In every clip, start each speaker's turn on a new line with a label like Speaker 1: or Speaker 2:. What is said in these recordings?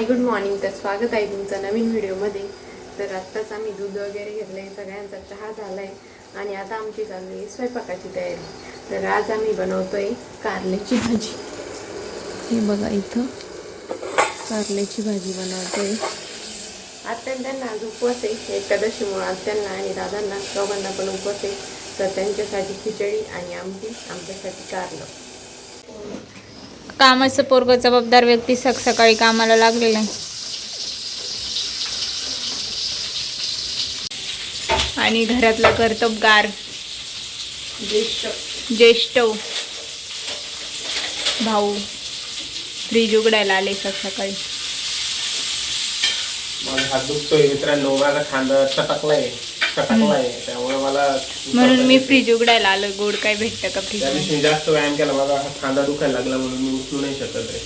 Speaker 1: Hi good morning तर स्वागत आहे तुमचं नवीन व्हिडिओमध्ये. तर आत्ताच आम्ही दूध वगैरे घेतलं आहे सगळ्यांचा चहा झाला आहे आणि आता आमची चालू आहे स्वयंपाकाची तयारी. तर आज आम्ही बनवतो आहे कारल्याची भाजी. हे बघा इथं. कारल्याची भाजी बनवतोय. आत्यान त्यांना आज उपवास आहे एकादशीमुळं आत्यांना आणि दादांना चौघांना पण उपवास आहे. तर त्यांच्यासाठी खिचडी आणि आमटी आमच्यासाठी कारलं.
Speaker 2: कामाचं पोरग जबाबदार व्यक्ती सक सकाळी कामाला लागलेला आहे. आणि घरातला कर्तबगार.
Speaker 1: ज्येष्ठ.
Speaker 2: ज्येष्ठ. भाऊ. फ्रीज उघडायला आले सक सकाळी.
Speaker 3: हात दुखतोय मित्रांनो माझा खांदा चटकलाय. त्यामुळे मला
Speaker 2: म्हणून मी फ्रीज उघडायला आलो गोड काय भेटतं का फ्रीज?
Speaker 3: त्या दिवशी मी जास्त व्यायाम केला माझा हा खांदा दुखायला लागला म्हणून मी उचलू नाही शकत रे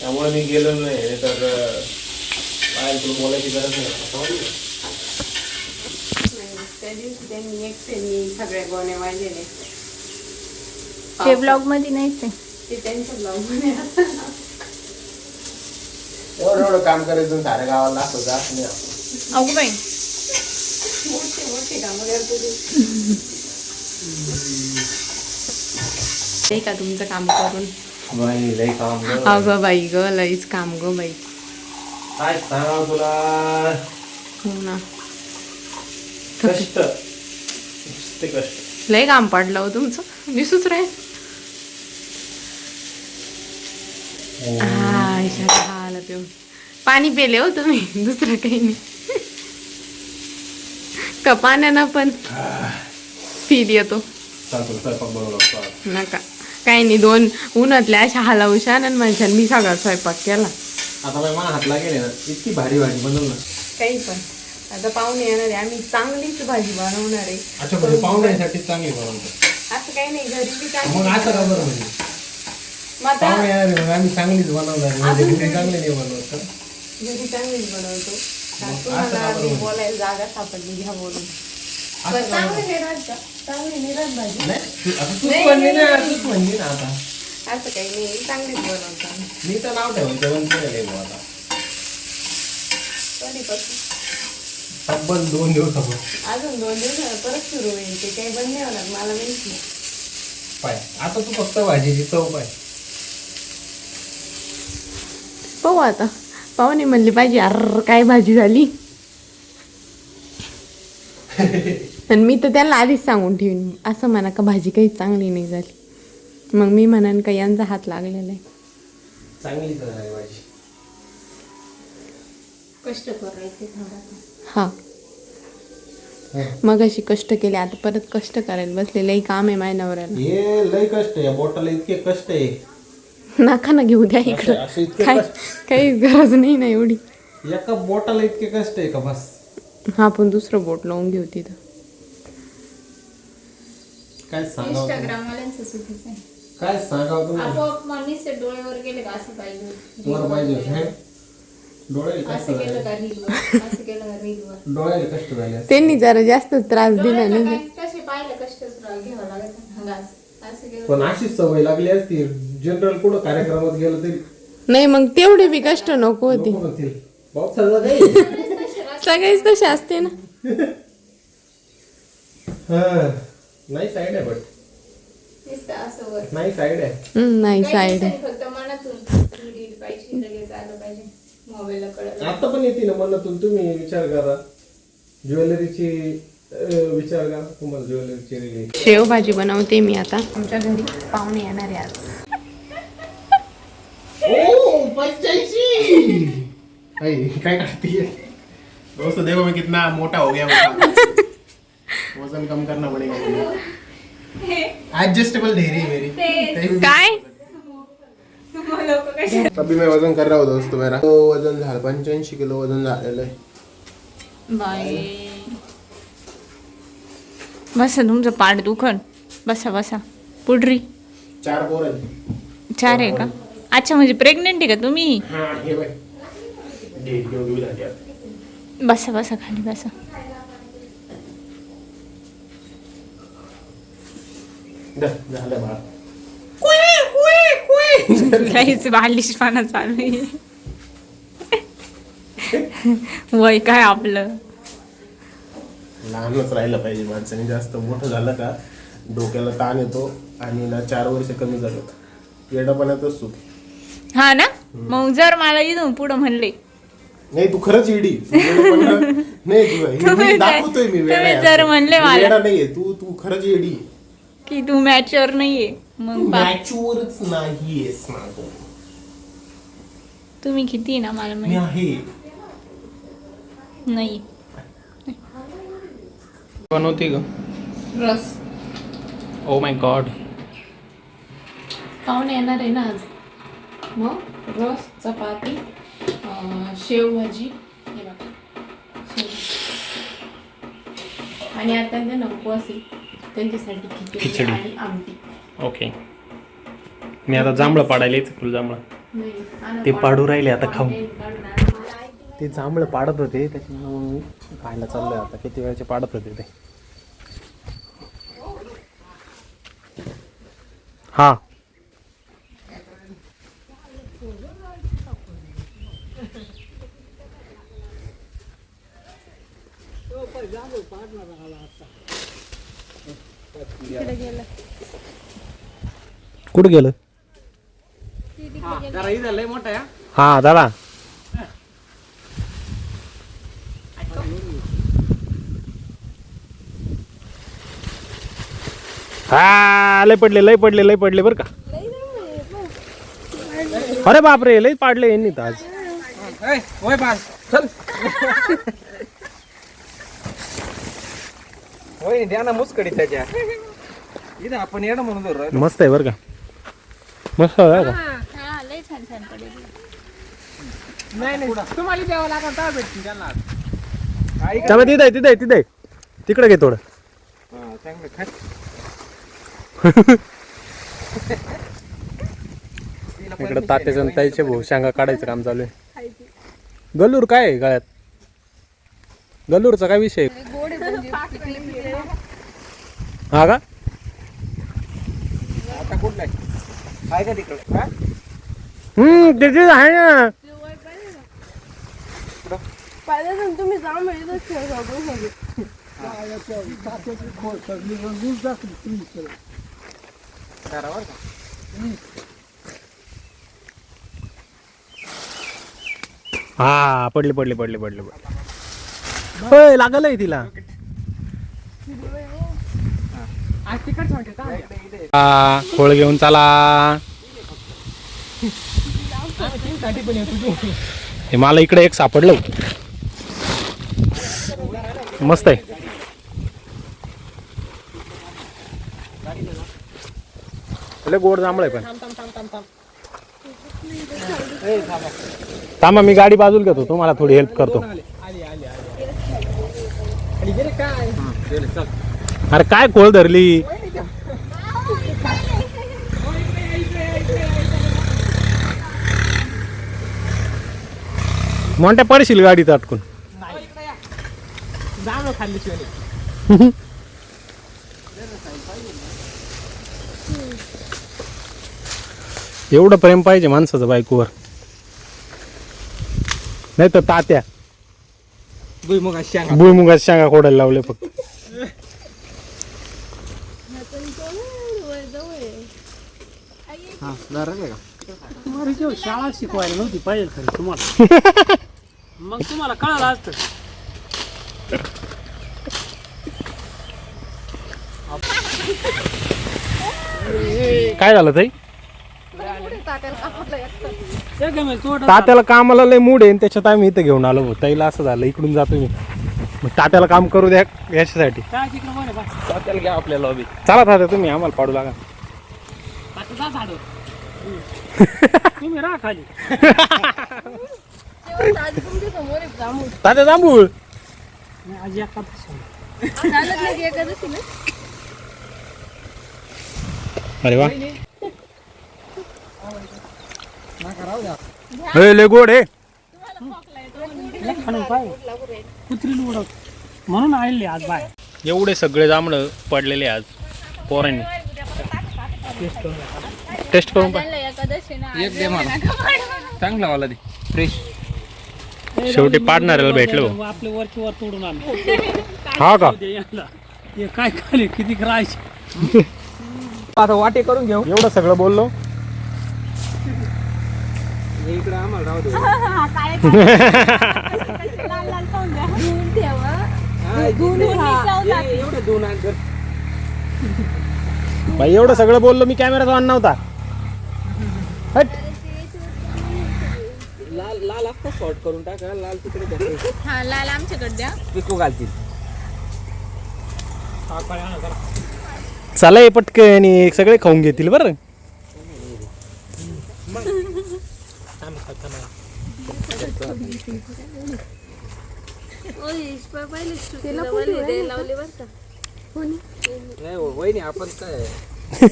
Speaker 3: त्यामुळे मी गेलो नाही तर बाहेर तुला बोलायची गरज नाही.
Speaker 1: त्या दिवशी त्यांनी एकट्याने सगळ्या गोण्या वाजलेले.
Speaker 2: ते ब्लॉगमध्ये नाहीच आहे.
Speaker 1: ते त्यांच्या ब्लॉगमध्ये.
Speaker 3: एवढं एवढं काम करायचं साऱ्या गावाला असं जात नाही. आपण.
Speaker 2: अगो बाई
Speaker 1: मोठे मोठे कामं करतो ते. ते का तुमचं काम करून. अगं बाई ग लईच काम ग बाई.
Speaker 3: काय सांगावं तुला?
Speaker 1: हो ना.
Speaker 3: कष्ट. नुसते कष्ट.
Speaker 1: लय काम पडलं हो तुमचं. दिसूच रे हा. इशारा हा आला पिऊन पाणी पेले हो तुम्ही. दुसरं काही नाही. का पाण्यानं पण फील येतो. नका. काही नाही दोन उन्हातल्या अशा हाला उशान आणि म्हणशान मी सगळा स्वयंपाक केला.
Speaker 3: आता बाई मला हात लागेल ना इतकी भारी भाजी बनवलं
Speaker 1: काही पण. आता पाहुणे येणार आहे. आम्ही चांगलीच भाजी बनवणार आहे.
Speaker 3: अच्छा म्हणजे पाहुण्यासाठी चांगली बनवतो
Speaker 1: असं काही नाही घरी बी
Speaker 3: मग असं का बरं म्हणजे?
Speaker 1: मग आता
Speaker 3: पाहुणे येणार आहे, मग आम्ही चांगलीच बनवणार म्हणजे घरी चांगली नाही बनवत का?
Speaker 1: घरी चांगलीच बनवतो. तुम्हाला
Speaker 3: का बरं
Speaker 1: मी? बोलायला जागा सापडली घ्या बोलून. पण चांगली राहत का चांगली नाही राहत भाजी?
Speaker 3: नाही, तू- आता तूच
Speaker 1: नाही,
Speaker 3: म्हणली ना
Speaker 1: नाही,
Speaker 3: तूच म्हणली ना आता.
Speaker 1: असं काही नाही चांगलीच बनवतो आम्ही.
Speaker 3: मी तर नाव ठेवून जेवण केलं भाऊ आता.
Speaker 1: कधीपासून?
Speaker 3: तब्बल दोन दिवसापासून
Speaker 1: अजून दोन दिवसानं परत सुरू होईल ते काही बंद नाही होणार मला माहिती
Speaker 3: पाय. आता तू फक्त भाजीची चव पाय.
Speaker 1: पाहू आता. पाहुणे म्हणली पाहिजे अर काय भाजी झाली? आणि मी तर त्यांना आधीच सांगून ठेवीन असं म्हणा का भाजी काही चांगली नाही झाली. मग मी म्हणान का यांचा हात लागलेला आहे.
Speaker 3: चांगलीच आहे भाजी.
Speaker 2: कष्ट करायचे
Speaker 1: हा. मग अशी कष्ट केले आता परत कष्ट करायला बसले लई काम आहे माझ्या नवऱ्याला.
Speaker 3: हे लय कष्ट आहे बोटाला इतके कष्ट आहे.
Speaker 1: नाका ना घेऊ द्या इकडं.
Speaker 3: असे इतके
Speaker 1: काय काही गरज नाही ना एवढी.
Speaker 3: एका बोटाला इतके कष्ट आहे का बस?
Speaker 1: हा आपण दुसरं बोट लावून घेऊ तिथं.
Speaker 3: काय सांगावं?
Speaker 2: इंस्टाग्राम वाल्यांचं चुकीचं आहे.
Speaker 3: काय सांगावं तुम्हाला
Speaker 2: आपोआप मनीस डोळ्यावर गेले का? असं पाहिजे
Speaker 3: वर पाहिजे हे डोळ्याला कष्ट
Speaker 2: असं केलं
Speaker 3: झाले.
Speaker 2: का रीलवर? असं केलं का रीलवर?
Speaker 3: डोळ्याला कष्ट झाले.
Speaker 1: त्यांनी जरा जास्त त्रास दिला नाही.
Speaker 2: काय कसे पाहिलं कष्टच घ्यावं लागत हा घास असं केलं.
Speaker 3: पण अशीच सवय लागली असती. जनरल कुठं कार्यक्रमात गेलं तरी?
Speaker 1: नाही मग तेवढे बी कष्ट नको होते.
Speaker 3: म्हणतील. काही?
Speaker 1: सगळेच तसे असते ना.
Speaker 3: हा. नाही साईड आहे बट
Speaker 2: नुसतं असं वर.
Speaker 3: नाही साईड आहे.
Speaker 1: हम्म, नाही
Speaker 2: काही
Speaker 1: साईड
Speaker 2: दिवसांनी फक्त मनातून रील पाहिजे लगेच आलं पाहिजे. मोबाईलला कळलं
Speaker 3: आता पण येते ना मनातून. तुम्ही विचार करा. ज्वेलरीची अं, विचार करा. तुम्हाला ज्वेलरीची रिली
Speaker 1: शेवभाजी बनवते मी आता. आमच्या घरी पाहुणे येणार आहे आज.
Speaker 3: ओ काय दोस्त देखो मैं कितना मोटा हो गया वज़न कम करना पड़ेगा मुझे एडजस्टेबल ढेरी है। मेरी
Speaker 1: काय
Speaker 3: अभी मैं वज़न कर रहा हूँ दोस्तों मेरा तो वज़न झालं पंच्याऐंशी किलो वज़न झालेलं आहे
Speaker 2: बाई। बसा तुमचं पाठ दुखन बसा बसा पुढरी।
Speaker 3: चार पोर।
Speaker 2: चार आहे का? अच्छा म्हणजे प्रेग्नेंट आहे का तुम्ही?
Speaker 3: म्हणजे
Speaker 2: बसा बसा खाली बसा. काहीच बालिश पाना चालू वय काय आपलं?
Speaker 3: लहानच राहिलं पाहिजे माणसाने. जास्त मोठं झालं का डोक्याला ताण येतो आणि ना चार वर्ष कमी झालं येडपणातच सुख
Speaker 2: हा ना? मग जर मला इथून पुढं म्हणले.
Speaker 3: नाही तू खरंच येडपणा- नाही हे दाखवतोय मी
Speaker 2: तुम्ही जर. म्हणले मला.
Speaker 3: नाहीये. तू तू खरंच येडी आहे.
Speaker 2: की तू मॅचवर नाहीये. मग
Speaker 3: मॅच्युअरच नाहीयेस ना तू.
Speaker 2: तुम्ही किती ना मला
Speaker 3: मी आहे.
Speaker 2: नाही.
Speaker 4: बनवते ग.
Speaker 1: रस.
Speaker 4: ओ माय गॉड
Speaker 1: पाहुणे येणार आहे ना आज? मग रस चपाती अं, शेव भाजी हे बघा शेव. आणि आता त्यांना उपवास आहे त्यांच्यासाठी खिचडी
Speaker 4: खिचडी.
Speaker 1: आणि आमटी
Speaker 4: ओके मी आता जांभळं पाडायला येते फुल जांभळं
Speaker 1: नाही, आणा
Speaker 4: ते. पाडू राहिले आता खाऊ.
Speaker 1: काढून आणा.
Speaker 4: ते जांभळं पाडत होते त्याच्यामुळे मी खायला चाललोय आता किती वेळचे पाडत होते ते हा कुठं गेलं? हा दादा. हा लय पडले लय पडले लय पडले बर का. अरे बापरे लय पाडले यांनी तर आज.
Speaker 5: होय द्या ना मुसकडी त्याच्या. इथं आपण येणं म्हणून धरू राहिलो.
Speaker 4: मस्त आहे बर का? मस्त आहे बरं का?
Speaker 5: नाही नाही तुम्हाला द्यावं लागेल तर भेटतील त्यांना आई का?
Speaker 4: त्यामुळे तिथे आहे, तिथे आहे, तिथे आहे. तिकडे घे थोडं.
Speaker 5: हा, चांगलं खा. तिला
Speaker 4: इकडे
Speaker 5: permission
Speaker 4: तात्याचं आणि ताईचे भाऊ शांगा काढायचं काम चालू आहे. गल्लूर काय आहे गळ्यात? गल्लूरचा काय विषय हा का?
Speaker 5: आता कुठला आहे का तिकडे? हा?
Speaker 4: हम्म आहे ना.
Speaker 5: करा बरं का?
Speaker 4: हा पडले पडले पडले पडले होय लागल आहे तिला हा, खोळ घेऊन चला. हे मला इकडे एक सापडलं. मस्त आहे. लय गोड जांभळ आहे पण. थांबा मी गाडी बाजूला घेतो. तुम्हाला थोडी हेल्प करतो.
Speaker 5: चल.
Speaker 4: अरे काय खोळ धरली? मोठ्या पडशील गाडीत अटकून. एवढं प्रेम पाहिजे माणसाचं बायकोवर. नाही तर तात्या.
Speaker 5: भुईमुगात शेंगा.
Speaker 4: भुईमुगात शांगा खोडायला लावले फक्त.
Speaker 5: हा, जरा आहे का?
Speaker 6: शाळा शिकवायला नव्हती पाहिजे खरं तुम्हाला. मग तुम्हाला कळालं असतं.
Speaker 4: काय झालं ताई?
Speaker 6: तोटा
Speaker 4: तात्याला कामाला लय मूड आहे आणि त्याच्यात आम्ही इथं घेऊन आलो भाऊ. ताईला असं झालं इकडून जातो मी. मग तात्याला काम करू द्या याच्यासाठी.
Speaker 6: काय तिकडं बरं बा.
Speaker 5: तात्याला घ्या आपल्या लॉबी
Speaker 4: चला तात्या तुम्ही आम्हाला पाडू लागा.
Speaker 6: झाडं. तुम्ही राहा खाली.
Speaker 4: तात्या जांभूळ.
Speaker 6: आज एका
Speaker 4: अरे वा. हे लय गोड आहे.
Speaker 6: कुत्रीला उडवत म्हणून आले आज बाय
Speaker 4: एवढे सगळे जांभळं पडलेले आज. पोरांनी. टेस्ट करून पाह.
Speaker 5: एक दे मला. चांगला वाला दे. फ्रेश
Speaker 4: शेवटी पाडणाऱ्याला भेटलो.
Speaker 6: आपले वरची वर तोडून आले.
Speaker 4: हा का.
Speaker 6: हे काय खाली किती राहायचे
Speaker 5: आता वाटे करून घेऊ.
Speaker 4: एवढं सगळं बोललो.
Speaker 5: इकडे आम्हाला राहू दे. एवढं दोन
Speaker 4: भाई एवढं सगळं बोललो मी कॅमेराचा ऑन नव्हता हट.
Speaker 5: लाल लाल असतं शॉर्ट करून टाका लाल तिकडे.
Speaker 2: हा लाल आमच्याकडे द्या.
Speaker 5: पिको घालतील.
Speaker 4: चला हे पटकन आणि सगळे खाऊन घेतील बरं.
Speaker 5: हो, वहिनी आपण काय?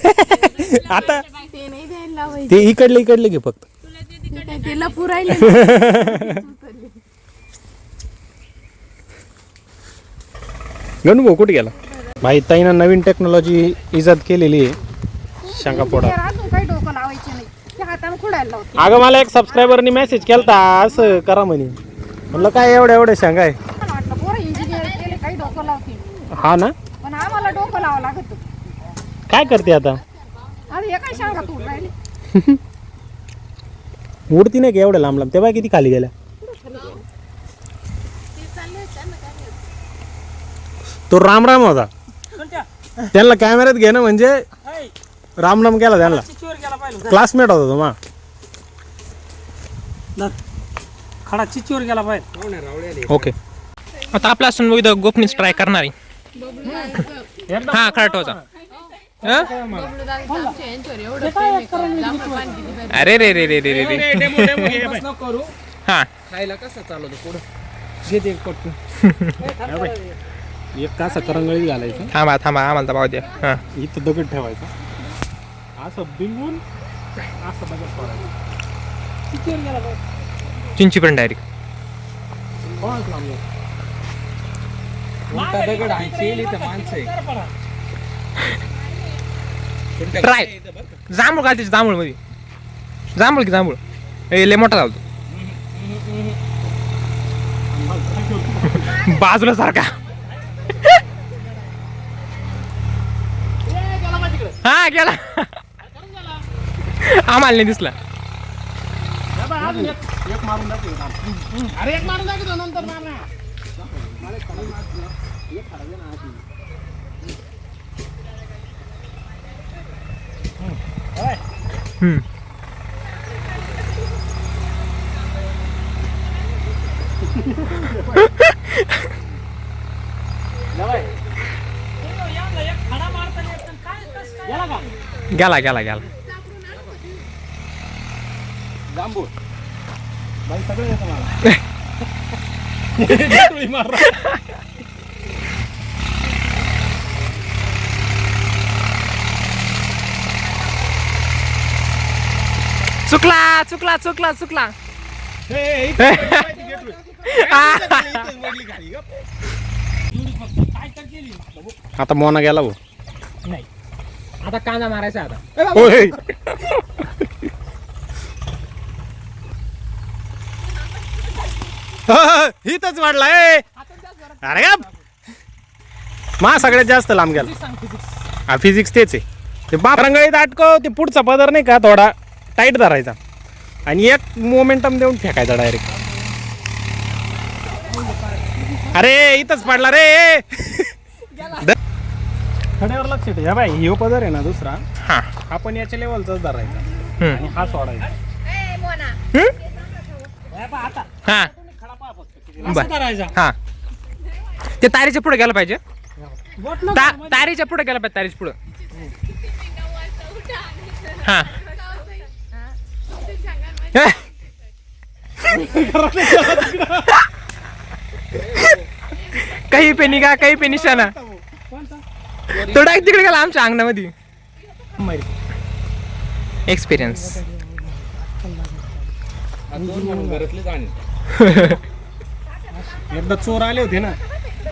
Speaker 4: आता
Speaker 1: ते नाही द्यायला लावायचे
Speaker 4: ते इकडले इकडले घे फक्त. गणू भाऊ कुठे गेला? भाई ताईनं नवीन टेक्नॉलॉजी इजाद केलेली आहे. शंकापोडा
Speaker 7: अजून काही डोकं लावायचे नाही. ते हाताने खुडायला लावते.
Speaker 4: अगं मला एक सबस्क्रायबरनी मेसेज केलता. असं करा म्हणे. म्हणलं काय एवढ्या एवढ्या शेंगा आहे
Speaker 7: मला वाटलं पोरं इंजिनियर केले काही डोकं लावते
Speaker 4: हा ना?
Speaker 7: पण आम्हाला डोकं लावावं लागत
Speaker 4: काय करते आता?
Speaker 7: हे काय सांगा तू राहिले?
Speaker 4: उडती नाही का एवढ्या लांब लांब? तेव्हा किती खाली गेल्या? तो राम राम होता. त्यांना कॅमेऱ्यात घेणं म्हणजे राम राम केला त्यांना. क्लासमेट होता तो मा.
Speaker 6: खडा चिचीवर गेला पाहिजे
Speaker 4: ओके
Speaker 8: आता आपला असून मग इथं गोपनीच ट्राय करणार आहे. हा खरटोचा अरे रे रे रे रे रे रे.
Speaker 5: करू
Speaker 8: हा.
Speaker 5: खायला कसं चालवतो पुढं? घेते एक
Speaker 4: एक कासा करंगळी घालायचं.
Speaker 8: थांबा थांबा आम्हाला पाहू द्या. हा.
Speaker 4: इथं दगड ठेवायचा. असं बिंगून असं दगड पडायचं.
Speaker 8: चिंची पण डायरेक्ट
Speaker 5: उलटा दगड आणायची इथं माणसं आहे.
Speaker 8: ट्राय जांभूळ घालते जांभूळमध्ये. जांभूळ की जांभूळ? ए लय मोठा झालतो बाजूला सारखा. हा गेला. आम्हाला नाही दिसला.
Speaker 4: अरे एक मारून दाखवतो नंतर मार ना
Speaker 8: हम्म.
Speaker 6: खडा मारताना येतं. काय कसं काय? गेला का
Speaker 8: गेला गेला गेला
Speaker 5: जांभूळ
Speaker 4: बाई सगळं येतं मला टोळी मार
Speaker 8: चुकला चुकला चुकला चुकला
Speaker 4: आता मोना गेला भाऊ
Speaker 5: नाही आता कांदा मारायचा आता
Speaker 4: होय हिथच वाढला ए. अरे गप. मा सगळ्यात जास्त लांब गेला. हा फिजिक्स तेच आहे. ते बाप रंगळीत अटकव ते पुढचा पदर नाही का थोडा टाईट धरायचा. आणि एक मोमेंटम देऊन फेकायचा डायरेक्ट अरे इथंच पडला रे खड्यावर लक्ष ठेव. या बाई ह्यो पदर आहे ना दुसरा
Speaker 8: हा.
Speaker 4: आपण याच्या लेवलचाच धरायचा. आणि हा सोडायचा.
Speaker 8: हा. बर.
Speaker 6: करायचा.
Speaker 8: हा. ते तारीच्या पुढे गेलं पाहिजे. ता- तारीच्या पुढे गेलं पाहिजे तारीच्या पुढे. हा. काही पे निघा काही पे निशाणा. तो डायरेक्ट तिकडे गेला आमच्या अंगणामध्ये. एक्सपिरियन्स
Speaker 5: दोन म्हणून घरातले जाणे
Speaker 4: एकदा चोर आले होते ना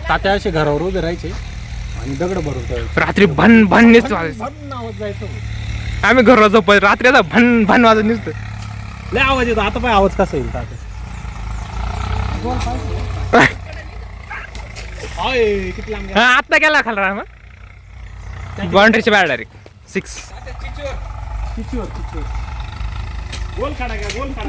Speaker 4: तात्या असे घरावर उभे राहायचे आणि दगड भरून ठेवायचे.
Speaker 8: रात्री भन भन निसतो.
Speaker 4: भन आवाज जायचं
Speaker 8: आम्ही घरला झोप रात्री आता भन भन वाजत निसतो
Speaker 4: लय आवाज येतो. आता पाय आवाज कसा येईल तात्या?
Speaker 5: किती लांब
Speaker 8: हा आत्ता गेला खाला मग. बाउंड्रीच्या बाहेर डायरेक्ट सिक्स
Speaker 5: गोल काढा गोल काढा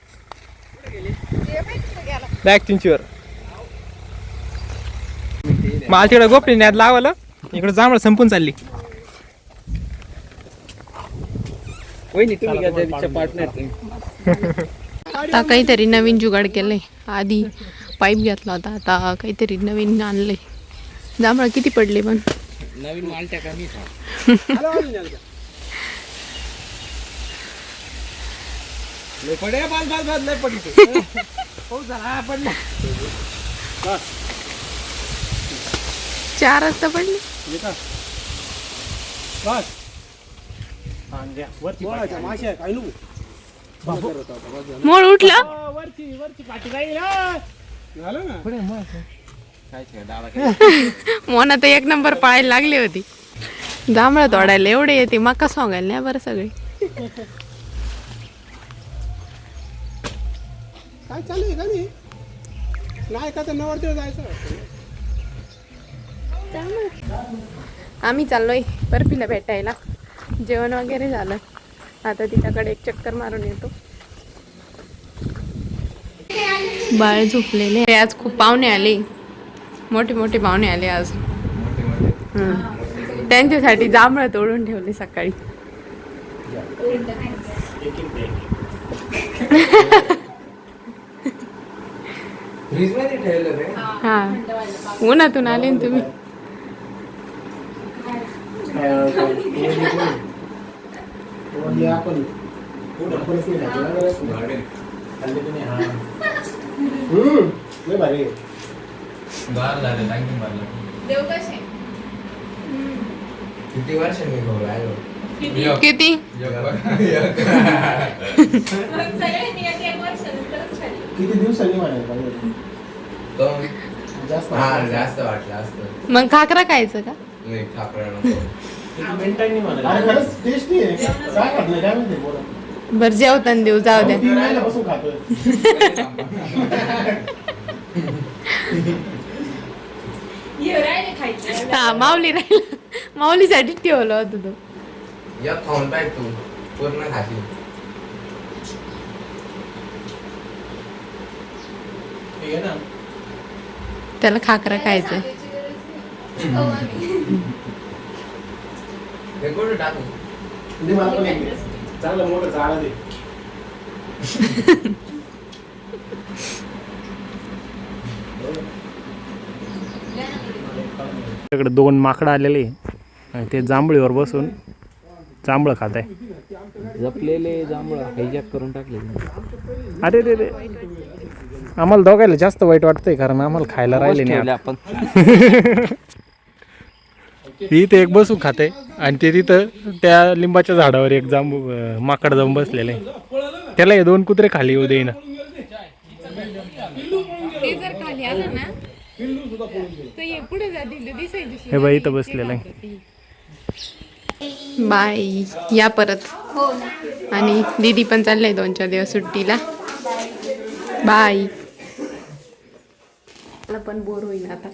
Speaker 8: बॅग चिंचीवर. मला तिकडं गोपी न्यात लावलं इकडं जांभळ संपून चालली.
Speaker 1: आता काहीतरी नवीन जुगाड केलंय. आधी पाईप घेतला होता आता काहीतरी नवीन आणलंय. जांभळं किती पडले पण.
Speaker 5: नवीन माल टाका मी लय पडे बाल बाल बाल लय पडली. पाऊस झाला पडला. बस
Speaker 1: चार वाजता पडले.
Speaker 5: बस. माशी काय?
Speaker 1: मोळ उठला?
Speaker 5: हो, वरची वरची पाठी हा. झालं ना?
Speaker 1: मोना तर एक नंबर पळायला लागली होती. जांभळं तोडायला एवढे येते मका सोंगायला नाही बरं सगळे.
Speaker 5: काय चालू आहे का नाही? नाही का तर नवरदेव जायचं
Speaker 1: आम्ही चाललोय बर्फीला भेटायला. जेवण वगैरे झालं. आता तिच्याकडे एक चक्कर मारून येतो. बाळ झोपलेले. आज खूप पाहुणे आले. मोठे मोठे पाहुणे आले आज. हम्म. त्यांच्यासाठी जांभळं तोडून ठेवले सकाळी. हा. उन्हातून आले ना तुम्ही.
Speaker 3: आपण. आपणच नाही. खायचं ना, खाल्ले की नाही, हा. हम्म, लय भारी. आहे.
Speaker 2: देव कसे?
Speaker 9: किती
Speaker 1: किती?
Speaker 3: किती दिवसांनी म्हणायला पाहिजे
Speaker 9: दोन
Speaker 3: जास्त
Speaker 9: हा जास्त वाटलं असतं.
Speaker 1: मग खाकरा खायचं का?
Speaker 9: नाही खापरा नको.
Speaker 5: किती मिनिटांनी म्हणाले
Speaker 3: अरे खरंच टेस्टी आहे. काय खात नाही काय म्हणते? पोरं?
Speaker 1: बरं जेवताना देऊ जाऊ द्या.
Speaker 3: तीन महिन्यापासून खातोय.
Speaker 2: ये राहिले खायचे.
Speaker 1: हा माऊली राहिला. माऊलीसाठी ठेवलं होतं तो.
Speaker 9: एक खाऊन पाहिजे तू. पूर्ण खाती
Speaker 3: ठीक आहे ना
Speaker 1: त्याला खाकरा खायचं.
Speaker 4: त्याकडे दोन माकडं आलेले आणि ते जांभळीवर बसून जांभळं खात आहे
Speaker 6: जपलेले जांभळं हायजॅक करून टाकले.
Speaker 4: अरे रे रे. आम्हाला दोघायला जास्त वाईट वाटतंय कारण आम्हाला खायला राहिले नाही आता.
Speaker 6: आपण
Speaker 4: इथे एक बसून खाते आणि ते तिथं त्या लिंबाच्या झाडावर एक जांबू अं, माकड जाऊन बसलेलं. आहे त्याला हे दोन कुत्रे खाली येऊ देईना.
Speaker 1: ते जर खाली आलं ना तर हे पुढे जातील दिसायची
Speaker 4: हे बाई इथं बसलेलं आहे.
Speaker 1: बाय या परत. आणि दीदी पण चाललंय दोन चार दिवस सुट्टीला. बाय. मला पण बोर होईल आता.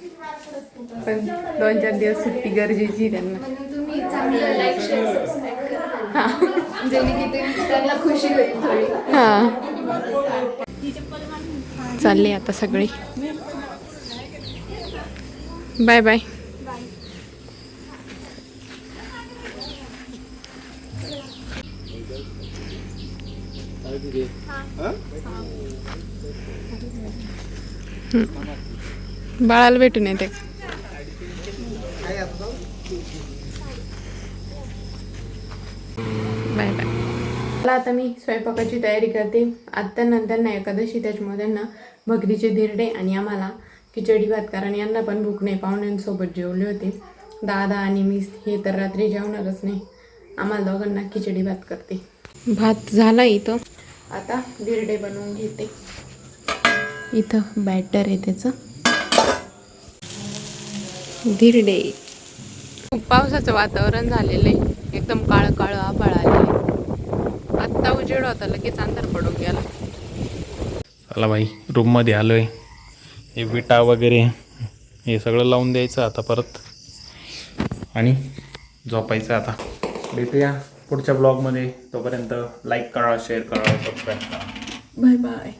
Speaker 1: पण दोन चार दिवस सुट्टी गरजेची आहे त्यांना.
Speaker 2: तुम्ही चांगलं लाईक शेअर सबस्क्राईब करा. जेणेकरून त्यांना खुशी होईल थोडी.
Speaker 1: हा. चालले आता सगळे. बाय बाय बाळाला भेटून येते. Bye bye. मला आता मी स्वयंपाकाची तयारी करते. आत्ता नंतर ना एकादशी त्याच्यामध्ये ना भगरीचे धिरडे आणि आम्हाला खिचडी भात कारण यांना पण भूक नाही पाहुण्यांसोबत जेवले होते. दादा आणि मी हे तर रात्री जेवणारच नाही. आम्हाला दोघांना खिचडी भात करते. भात झाला इथं. आता धिरडे बनवून घेते. इथं बॅटर आहे त्याचं. धिरडे खूप पावसाचं वातावरण झालेलं आहे. एकदम काळं काळं आभाळ आले आत्ता उजेड होता लगेच अंधार पडून गेला.
Speaker 4: चला बाई रूममध्ये आलो आहे हे विटा वगैरे हे सगळं लावून द्यायचं आता परत. आणि झोपायचं आता. भेटूया पुढच्या ब्लॉगमध्ये तोपर्यंत लाईक करा शेअर करा सबस्क्राईब करा.
Speaker 1: Bye bye